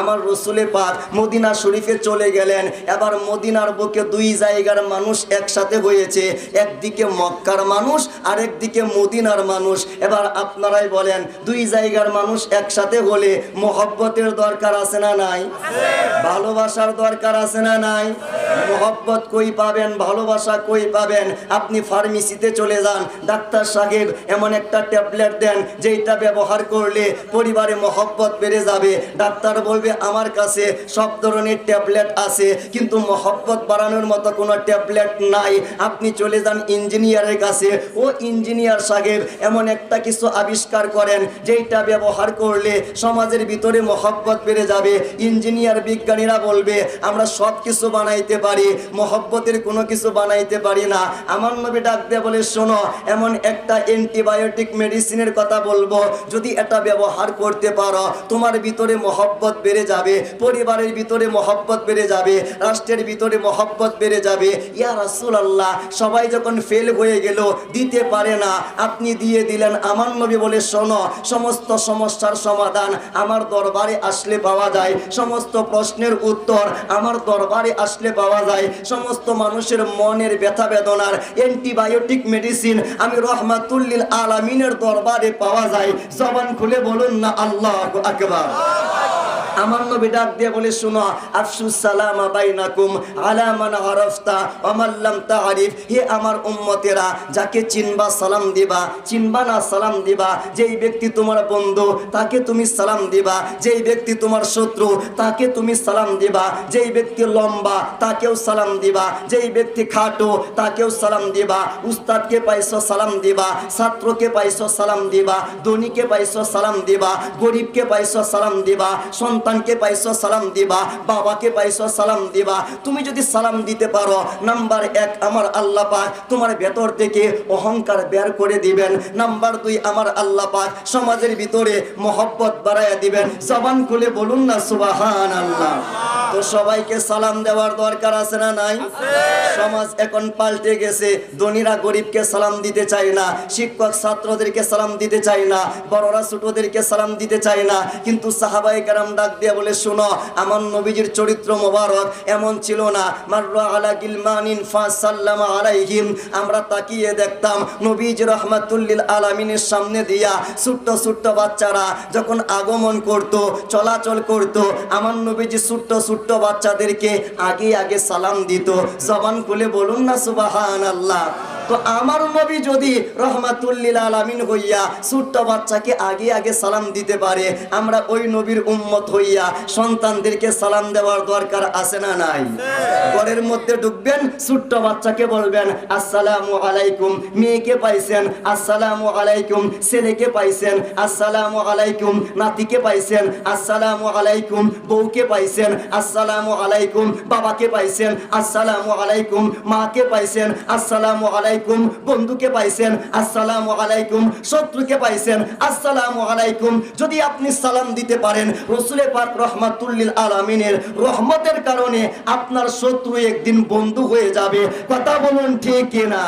আমার রসুলে পাক মদিনা শরীফে চলে গেলেন। এবার মদিনার বুকে দুই জায়গার মানুষ একসাথে হয়েছে। একদিকে মক্কার মানুষ আর একদিকে মদিনার মানুষ। এবার আপনারাই বলেন, দুই জায়গার মানুষ একসাথে হলে মোহব্বতের দরকার আছে না নাই? ভালোবাসার দরকার আছে না নাই? মোহব্বত কই পাবেন, ভালোবাসা কই পাবেন? আপনি ফার্মেসিতে চলে যান, ডাক্তার সাহেব এমন একটা ট্যাবলেট দেন, যেইটা ব্যবহার করলে পরিবারে মহব্বত বেড়ে যাবে। ডাক্তার বলবে, আমার কাছে সব ধরনের ট্যাবলেট আছে, কিন্তু মহব্বত বাড়ানোর মতো কোনো ট্যাবলেট নাই। আপনি চলে যান ইঞ্জিনিয়ারের কাছে। ও ইঞ্জিনিয়ার সাহেব এমন একটা কিছু আবিষ্কার করেন, যেইটা ব্যবহার করলে সমাজের ভিতরে মহব্বত বেড়ে যাবে। ইঞ্জিনিয়ার বিজ্ঞানীরা বলবে, আমরা সব কিছু বানাইতে পারি, মহব্বতের কোনো কিছু বানাইতে পারি না। আমার নবী ডাক দিয়ে বলে, শোনো, এমন একটা অ্যান্টিবায়োটিক মেডিসিনের কথা বলব। যদি এটা ব্যবহার করতে পারো, তোমার ভিতরে মহব্বত বেড়ে যাবে, পরিবারের ভিতরে মহব্বত বেড়ে যাবে, রাষ্ট্রের ভিতরে মহব্বত বেড়ে যাবে। ইয়া রাসুল আল্লাহ সবাই যখন ফেল হয়ে গেল, দিতে পারে না। আপনি দিয়ে দিলেন, আমার নবী বলে, শোনো, সমস্ত সমস্যার সমাধান আমার দরবারে আসলে পাওয়া যায়। সমস্ত প্রশ্নের উত্তর আমার দরবারে আসলে পাওয়া যায়। সমস্ত মানুষের মনের ব্যথা বেদনার অ্যান্টিবায়োটিক মেডিসিন আমি রহমাতুল্লিল আলামিনের দরবারে পাওয়া যায়। জবান খুলে বলুন না, আল্লাহ আকবার। আমার নবী ডাক দিয়ে বলে, শুনো, আফসুস সালামা বাইনাকুম আলা মান আরাফতা ওয়া মান লাম হে আমার উম্মতেরা, যাকে চিনবা সালাম দিবা, চিনবা না সালাম দিবা, যেই ব্যক্তি তোমার বন্ধু, তাকে তুমি সালাম দিবা। যেই ব্যক্তি তোমার শত্রু, তাকে তুমি সালাম দিবা। যেই ব্যক্তি লম্বা, তাকেও সালাম দিবা। যেই ব্যক্তি খাটো, তাকেও সালাম দিবা। উস্তাদকে পাইছো সালাম দিবা, ছাত্রকে পাইছো সালাম দিবা, ধনীকে পাইছো সালাম দিবা, গরিবকে পাইছো সালাম দিবা সন্তানকে পাইছ, সালাম দিবা, বাবাকে পাইছ, সালাম দিবা। তুমি যদি সালাম দিতে পারো, নাম্বার এক আমার আল্লাহ পাক তোমার ভেতর থেকে অহংকার বের করে দিবেন। নাম্বার দুই আমার আল্লাহ পাক সমাজের ভিতরে মহব্বত বাড়াইয়া দিবেন। জবান খুলে বলুন না সুবাহান আল্লাহ সবাইকে সালাম দেওয়ার দরকার আছে না নাই? সমাজ এখন পাল্টে গেছে। ধনীরা গরিবকে সালাম দিতে চায় না। শিক্ষক ছাত্রদেরকে সালাম দিতে চায় না। বড়রা ছোটদেরকে সালাম দিতে চায় না। কিন্তু সাহাবাই কারাম ডাক দিয়ে বলে শোনো আমার নবীজির চরিত্র মোবারক এমন ছিল না। মাররা আলা গিলমানিন ফাসাল্লামা আলাইহিম। আমরা তাকিয়ে দেখতাম নবীজ রহমাতুল্লিল আলামিনের সামনে দিয়া ছোট্ট ছোট্ট বাচ্চারা যখন আগমন করত চলাচল করত আমার নবীজি ছোট্ট ছোট্ট বাচ্চাদেরকে আগে আগে সালাম দিত। জবান খুলে বলুন না সুবাহান আল্লাহ তো আমার নবী যদি রহমাতুল্লিল আলামিন হইয়া ছোট্ট বাচ্চাকে আগে আগে সালাম দিতে পারে, আমরা ওই নবীর উম্মত হইয়া সন্তানদেরকে সালাম দেওয়ার দরকার আছে না নাই? ঘরের মধ্যে ঢুকবেন, ছোট্ট বাচ্চাকে বলবেন, আসসালামু আলাইকুম, মেয়েকে পাইছেন, আসসালামু আলাইকুম, ছেলেকে পাইছেন, আসসালামু আলাইকুম, নাতিকে পাইছেন, আসসালামু আলাইকুম, বউকে পাইছেন, আসসালামু আলাইকুম, বাবাকে পাইছেন, আসসালামু আলাইকুম, মাকে পাইছেন, আসসালামু আলাইকুম, বন্ধুকে পাইছেন, আসসালাম আলাইকুম, শত্রুকে পাইছেন, আসসালামু আলাইকুম। যদি আপনি সালাম দিতে পারেন রসুলে পাক রহমাতুল্লিল আলামিনের রহমতের কারণে আপনার শত্রু একদিন বন্ধু হয়ে যাবে। কথা বলুন ঠিক কিনা?